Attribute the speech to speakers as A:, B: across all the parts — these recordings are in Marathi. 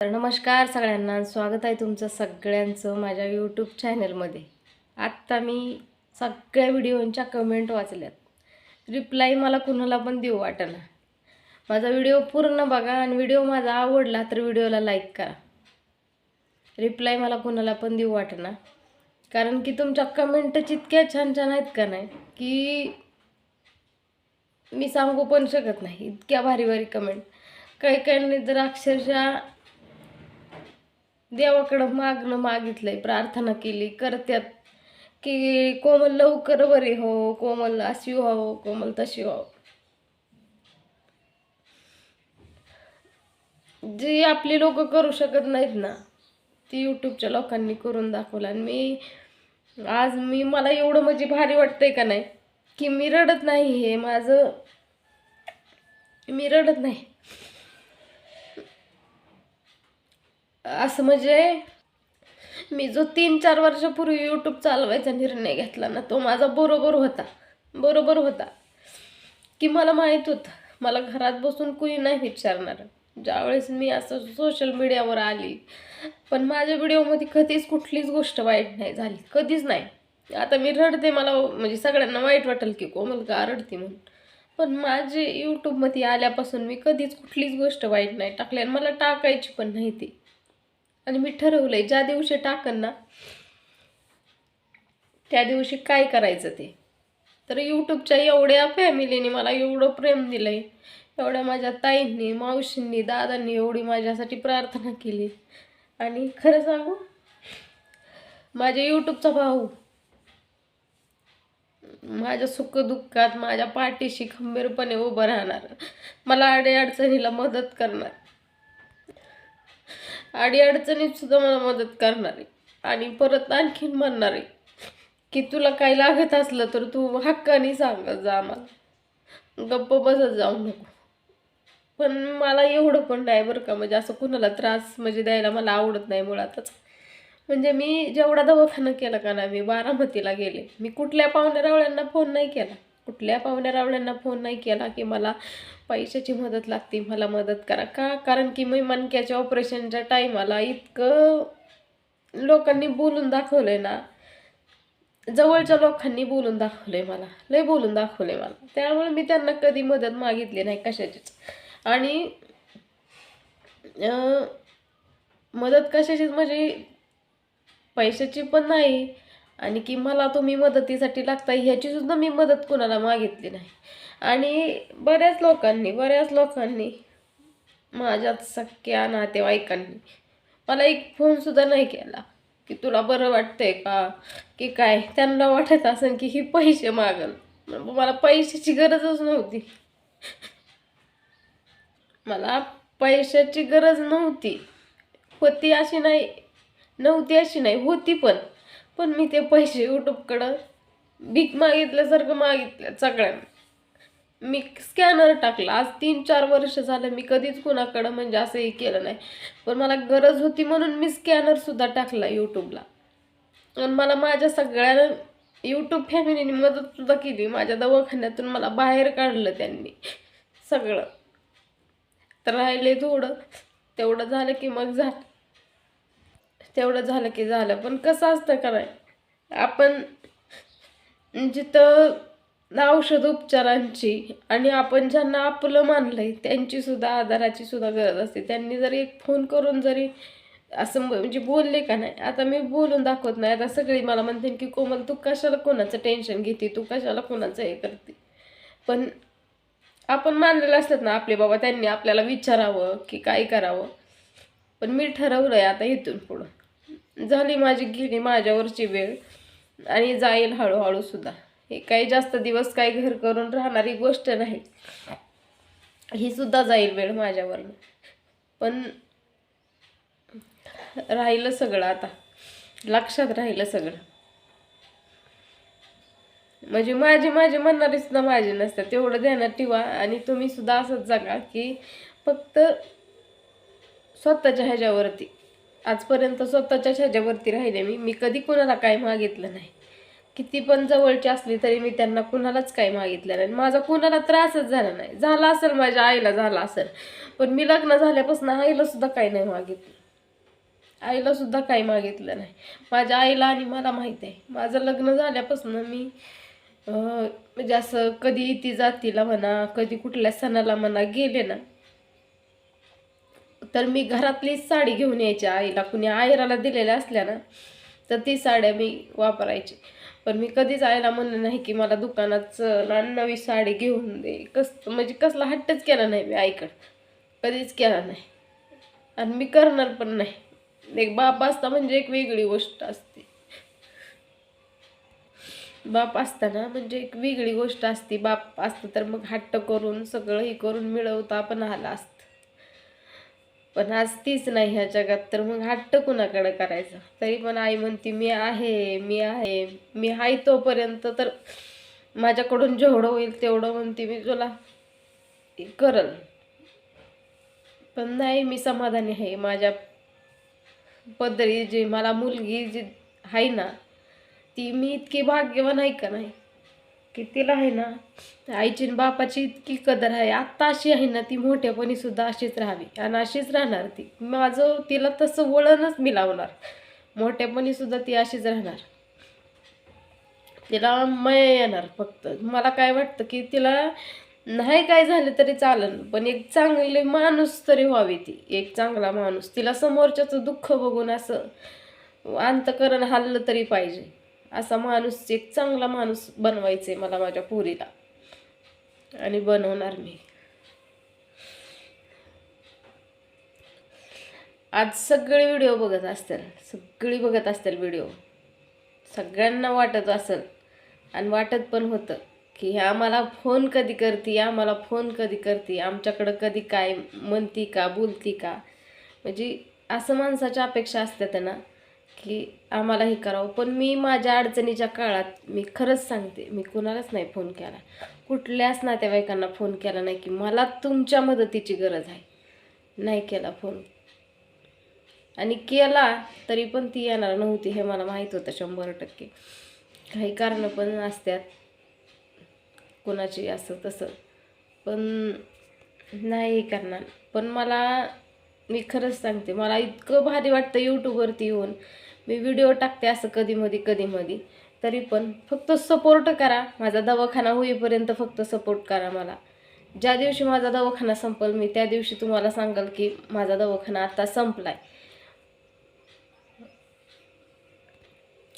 A: तर नमस्कार सगळ्यांना स्वागत आहे तुमचं सगळ्यांचं माझ्या यूट्यूब चॅनलमध्ये आत्ता मी सगळ्या व्हिडिओंच्या कमेंट वाचल्यात. रिप्लाय मला कुणाला पण देऊ वाटेना. माझा व्हिडिओ पूर्ण बघा आणि व्हिडिओ माझा आवडला तर व्हिडिओला लाईक करा. रिप्लाय मला कुणाला पण देऊ वाटेना. कारण की तुमच्या कमेंटच इतक्या छान छान आहेत का नाही की मी सांगू पण शकत नाही. इतक्या भारी भारी कमेंट काही काहींनी तर अक्षरशः देवाकडं मागणं मागितलंय प्रार्थना केली करत्यात की कोमल लवकर बरे हो कोमल अशी व्हावं कोमल तशी व्हावं. जी आपली लोक करू शकत नाहीत ना ती यूट्यूबच्या लोकांनी करून दाखवलं. आणि मी आज मी मला एवढं म्हणजे भारी वाटतंय का नाही की मी रडत नाही हे माझं मी रडत नाही. असं म्हणजे मी जो तीन चार वर्षापूर्वी यूट्यूब चालवायचा निर्णय घेतला ना तो माझा बरोबर होता. बरोबर होता. की मला माहीत होतं. मला घरात बसून कुणी नाही विचारणार. ज्यावेळेस मी असं सोशल मीडियावर आली पण माझ्या व्हिडिओमध्ये कधीच कुठलीच गोष्ट वाईट नाही झाली. कधीच नाही. आता मी रडते मला म्हणजे सगळ्यांना वाईट वाटेल की कोमल का रडते म्हणून. पण माझे यूट्यूबमध्ये आल्यापासून मी कधीच कुठलीच गोष्ट वाईट नाही टाकली आणि मला टाकायची पण नाही ती. आणि मी ठरवलंय ज्या दिवशी टाकन ना त्या दिवशी काय करायचं ते. तर यूट्यूबच्या एवढ्या फॅमिलीने मला एवढं प्रेम दिलंय. एवढ्या माझ्या ताईंनी मावशींनी दादांनी एवढी माझ्यासाठी प्रार्थना केली. आणि खरं सांगू माझ्या यूट्यूबचा भाऊ माझ्या सुखदुःखात माझ्या पाठीशी खंबीरपणे उभं राहणार. मला अडीअडचणीला मदत करणार. अडीअडचणीत सुद्धा मला मदत करणारे. आणि परत आणखीन म्हणणारे की तुला काही लागत असलं तर तू हक्काने सांगत जा आम्हाला. गप्प बसत जाऊ नको. पण मला एवढं पण नाही बरं का म्हणजे असं कुणाला त्रास म्हणजे द्यायला मला आवडत नाही मुळातच. म्हणजे मी जेवढा दवाखाना केला का ना मी बारामतीला गेले. मी कुठल्या पाहुणे रावळ्यांना फोन नाही केला. कुठल्या पाहुण्या रावळ्यांना फोन नाही केला की मला पैशाची मदत लागते मला मदत करा. का? कारण की मी मनक्याच्या ऑपरेशनच्या टाईमाला इतकं लोकांनी बोलून दाखवलंय ना. जवळच्या लोकांनी बोलून दाखवलंय मला. लय बोलून दाखवलंय मला. त्यामुळे मी त्यांना कधी मदत मागितली नाही कशाचीच. आणि मदत कशाचीच? म्हणजे पैशाची पण नाही आणि की मला तुम्ही मदतीसाठी लागता ह्याचीसुद्धा मी मदत कोणाला मागितली नाही. आणि बऱ्याच लोकांनी बऱ्याच लोकांनी माझ्यात सख्या नातेवाईकांनी मला एक फोनसुद्धा नाही केला की तुला बरं वाटतंय का? की काय? त्यांना वाटत असेल की ही पैसे मागल. मला पैशाची गरजच नव्हती. मला पैशाची गरज नव्हती. होती अशी नाही नव्हती अशी नाही होती पण. पण मी ते पैसे यूट्यूबकडं भीक मागितल्यासारखं मागितलं सगळ्यांना. मी स्कॅनर टाकला. आज तीन चार वर्ष झालं मी कधीच कुणाकडं म्हणजे असंही केलं नाही. पण मला गरज होती म्हणून मी स्कॅनरसुद्धा टाकला यूट्यूबला आणि मला माझ्या सगळ्या यूट्यूब फॅमिलीने मदतसुद्धा केली. माझ्या दवाखान्यातून मला बाहेर काढलं त्यांनी. सगळं. तर राहिले थोडं. तेवढं झालं की मग झालं. तेवढं झालं की झालं. पण कसं असतं काय आपण जिथं औषध उपचारांची आणि आपण ज्यांना आपलं मानलं आहे त्यांचीसुद्धा आधाराची सुद्धा गरज असते. त्यांनी जरी एक फोन करून जरी असं म्हणजे बोलले का नाही आता मी बोलून दाखवत नाही. आता सगळी मला म्हणते की कोमल तू कशाला कोणाचं टेन्शन घेते? तू कशाला कोणाचं हे करते? पण आपण मानलेलं असतात ना आपले बाबा त्यांनी आपल्याला विचारावं की काय करावं. पण मी ठरवलं आहे आता इथून पुढं. झाली माझी गेली माझ्यावरची वेळ. आणि जाईल हळूहळू सुद्धा. हे काही जास्त दिवस काही घर करून राहणारी गोष्ट नाही. ही सुद्धा जाईल वेळ माझ्यावरनं. पण राहिलं सगळं आता. लक्षात राहिलं सगळं. म्हणजे माझे माझे म्हणणारे सुद्धा माझे नसतात तेवढं ध्यानात ठेवा. आणि तुम्ही सुद्धा असंच जगा की फक्त स्वतःच्या ह्याच्यावरती. आजपर्यंत स्वतःच्याच ह्याच्यावरती राहिले मी. मी कधी कुणाला काय मागितलं नाही. किती पण जवळची असली तरी मी त्यांना कुणालाच काही मागितलं नाही. माझा कुणाला त्रासच झाला नाही. झाला असेल माझ्या आईला झाला असेल. पण मी लग्न झाल्यापासून आईला सुद्धा काही नाही मागितलं. आईला सुद्धा काही मागितलं नाही. माझ्या आईला आणि मला माहीत आहे. माझं लग्न झाल्यापासून मी म्हणजे असं कधी ती जातीला म्हणा कधी कुठल्या सणाला म्हणा गेले ना तर मी घरातलीच साडी घेऊन यायची आईला. कुणी आयराला दिलेल्या असल्या ना तर ती साड्या मी वापरायची. पण मी कधीच आईला म्हणलं नाही की मला दुकानात चल आणि नवी साडी घेऊन दे. कस म्हणजे कसला हट्टच केला नाही मी आईकडं. कधीच केला नाही. आणि मी करणार पण नाही. एक बाप असता म्हणजे एक वेगळी गोष्ट असते. बाप असताना म्हणजे एक वेगळी गोष्ट असते. बाप असतं तर मग हट्ट करून सगळं हे करून मिळवता पण आला असतं. पण आज तीच नाही ह्या जगात तर मग हट्ट कुणाकडे करायचा? तरी पण आई म्हणते मी आहे मी आहे मी आहे तोपर्यंत तर माझ्याकडून जेवढं होईल तेवढं म्हणते मी. तुला करल. पण नाही मी समाधानी आहे. माझ्या पदरी जी मला मुलगी जी आहे ना ती मी इतकी भाग्यवान आहे का नाही? की तिला आहे ना आईची आणि बापाची इतकी कदर आहे. आत्ता अशी आहे ना ती मोठ्यापणी सुद्धा अशीच राहावी आणि अशीच राहणार ती. माझं तिला तसं वळणच मी लावणार. मोठ्यापणी सुद्धा ती अशीच राहणार. तिला मय येणार फक्त. मला काय वाटतं की तिला नाही काय झालं तरी चालन पण एक चांगले माणूस तरी व्हावी ती. एक चांगला माणूस. तिला समोरच्याचं दुःख बघून असं अंतकरण हल्लं तरी पाहिजे. असा माणूस एक चांगला माणूस बनवायचा आहे मला माझ्या पुरीला. आणि बनवणार मी. आज सगळे व्हिडिओ बघत असतील सगळी बघत असतील व्हिडिओ. सगळ्यांना वाटत असेल आणि वाटत पण होतं की ह्या आम्हाला फोन कधी करते आम्हाला फोन कधी करते आमच्याकडं कधी काय म्हणती का बोलती का? म्हणजे असं माणसाच्या अपेक्षा असतात त्यांना की आम्हाला हे करावं. पण मी माझ्या अडचणीच्या काळात मी खरंच सांगते मी कुणालाच नाही फोन केला. कुठल्याच नातेवाईकांना फोन केला नाही की मला तुमच्या मदतीची गरज आहे. नाही केला फोन. आणि केला तरी पण ती येणार नव्हती हे मला माहीत होतं शंभर टक्के. काही कारणं पण असतात कोणाची असं तसं. पण नाही करणार. पण मला मी खरंच सांगते मला इतकं भारी वाटतं यूट्यूबवरती येऊन. मी व्हिडिओ टाकते असं कधी मधी कधी मधी. तरी पण फक्त सपोर्ट करा. माझा दवाखाना होईपर्यंत फक्त सपोर्ट करा मला. ज्या दिवशी माझा दवाखाना संपल मी त्या दिवशी तुम्हाला सांगाल की माझा दवाखाना आता संपलाय.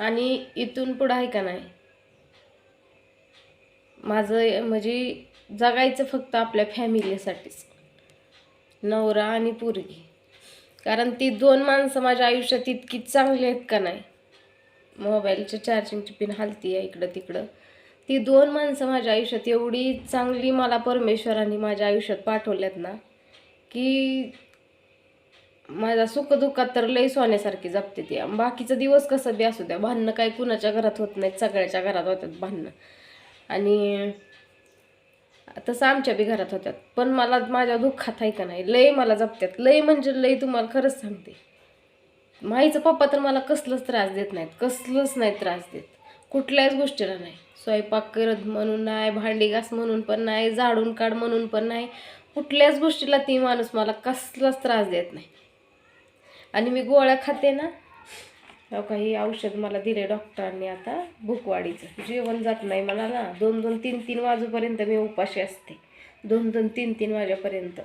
A: आणि इथून पुढं आहे का नाही? माझं म्हणजे जगायचं फक्त आपल्या फॅमिलीसाठीच नवरा आणि पोरगी. कारण ती दोन माणसं माझ्या आयुष्यात इतकी चांगली आहेत का नाही? मोबाईलच्या चार्जिंगची पिन हलती आहे इकडं तिकडं. ती दोन माणसं माझ्या आयुष्यात एवढी चांगली मला परमेश्वराने माझ्या आयुष्यात पाठवल्यात ना की माझ्या सुखदुःखात तर लई सोन्यासारखी जपते ती. बाकीचा दिवस कसं बी असू द्या भांडणं काय कुणाच्या घरात होत नाहीत सगळ्याच्या घरात होतात भांडणं. आणि तसं आमच्या बी घरात होत्यात. पण मला माझ्या दुःखात आहे का नाही लय मला जपत्यात. लय म्हणजे लय तुम्हाला खरंच सांगते. माईचं पप्पा तर मला कसलंच त्रास देत नाहीत कसलंच नाही त्रास देत. कुठल्याच गोष्टीला नाही. स्वयंपाक करत म्हणून नाही भांडी घास म्हणून पण नाही झाडून काढ म्हणून पण नाही. कुठल्याच गोष्टीला ती माणूस मला कसलाच त्रास देत नाही. आणि मी गोळ्या खाते ना हो काही औषध मला दिले डॉक्टरांनी आता भूकवाडीचं. जेवण जात नाही मला ना. दोन दोन तीन तीन वाजूपर्यंत मी उपाशी असते. दोन दोन तीन तीन वाजेपर्यंत.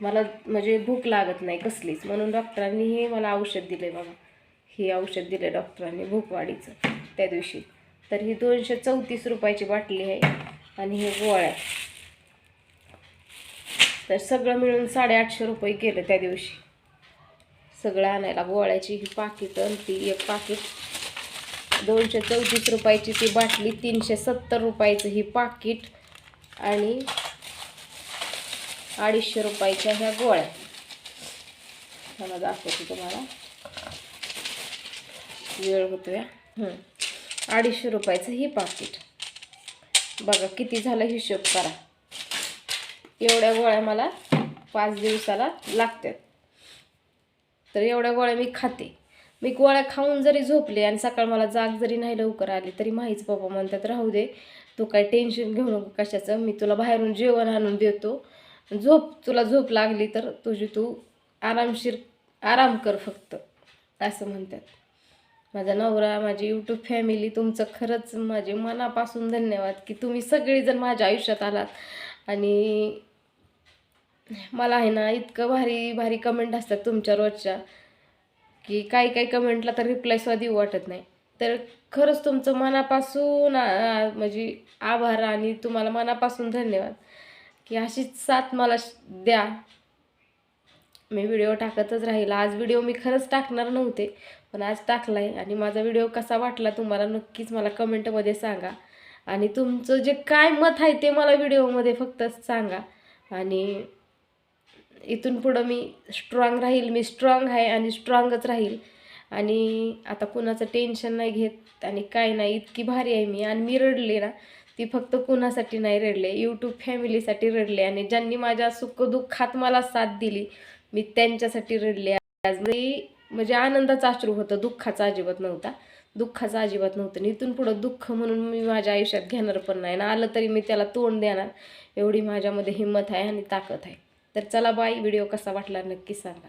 A: मला म्हणजे भूक लागत नाही कसलीच. म्हणून डॉक्टरांनी हे मला औषध दिले बाबा हे औषध दिले डॉक्टरांनी भूकवाडीचं त्या दिवशी. तर ही दोनशे चौतीस रुपयाची बाटली आहे आणि हे गोळ्या तर सगळं मिळून साडेआठशे रुपये गेलं त्या दिवशी. सगळं आणायला. गोळ्याची ही पाकिट ती एक पाकिट. दोनशे चौतीस रुपयाची ती बाटली तीनशे सत्तर रुपयाचं ही पाकिट आणि अडीचशे रुपयाच्या ह्या गोळ्या. मला दाखवते तुम्हाला. वेळ होतोय. अडीचशे रुपयाचं ही पाकिट. बघा किती झालं हिशोब करा. एवढ्या गोळ्या मला पाच दिवसाला लागतात तर एवढ्या गोळ्या मी खाते. मी गोळ्या खाऊन जरी झोपले आणि सकाळ मला जाग जरी नाही लवकर आली तरी माहीच बाबा म्हणतात राहू दे तू काय टेन्शन घेऊ नको कशाचं. मी तुला बाहेरून जेवण आणून देतो. झोप तुला झोप लागली तर तुझी तू आरामशीर आराम कर फक्त. असं म्हणतात. माझा नवरा माझी यूट्यूब फॅमिली तुमचं खरंच माझे मनापासून धन्यवाद की तुम्ही सगळेजण माझ्या आयुष्यात आलात. आणि मला आहे ना इतकं भारी भारी कमेंट असतात तुमच्या रोजच्या की काही काही कमेंटला तर रिप्लायसुद्धा देऊ वाटत नाही. तर खरंच तुमचं मनापासून म्हणजे आभार आणि तुम्हाला मनापासून धन्यवाद. की अशीच साथ मला श- द्या. मी व्हिडिओ टाकतच राहील. आज व्हिडिओ मी खरंच टाकणार नव्हते पण आज टाकला आहे आणि माझा व्हिडिओ कसा वाटला तुम्हाला नक्कीच मला कमेंटमध्ये सांगा. आणि तुमचं जे काय मत आहे ते मला व्हिडिओमध्ये फक्त सांगा. आणि इथून पुढं मी स्ट्रॉंग राहील मी स्ट्रॉंग आहे आणि स्ट्रॉंगच राहील. आणि आता कुणाचं टेन्शन नाही घेत आणि काय नाही इतकी भारी आहे मी. आणि मी रडले ना ती फक्त कुणासाठी नाही रडले यूट्यूब फॅमिलीसाठी रडले. आणि ज्यांनी माझ्या सुखदुःखात मला साथ दिली मी त्यांच्यासाठी रडले. आज म्हणजे आनंदाचा अश्रू होतं दुःखाचा अजिबात नव्हता. दुःखाचा अजिबात नव्हतं. आणि इथून पुढं दुःख म्हणून मी माझ्या आयुष्यात घेणार पण नाही. ना आलं तरी मी त्याला तोंड देणार. एवढी माझ्यामध्ये हिंमत आहे आणि ताकद आहे. तर चला बाई व्हिडिओ कसा वाटला नक्की सांगा.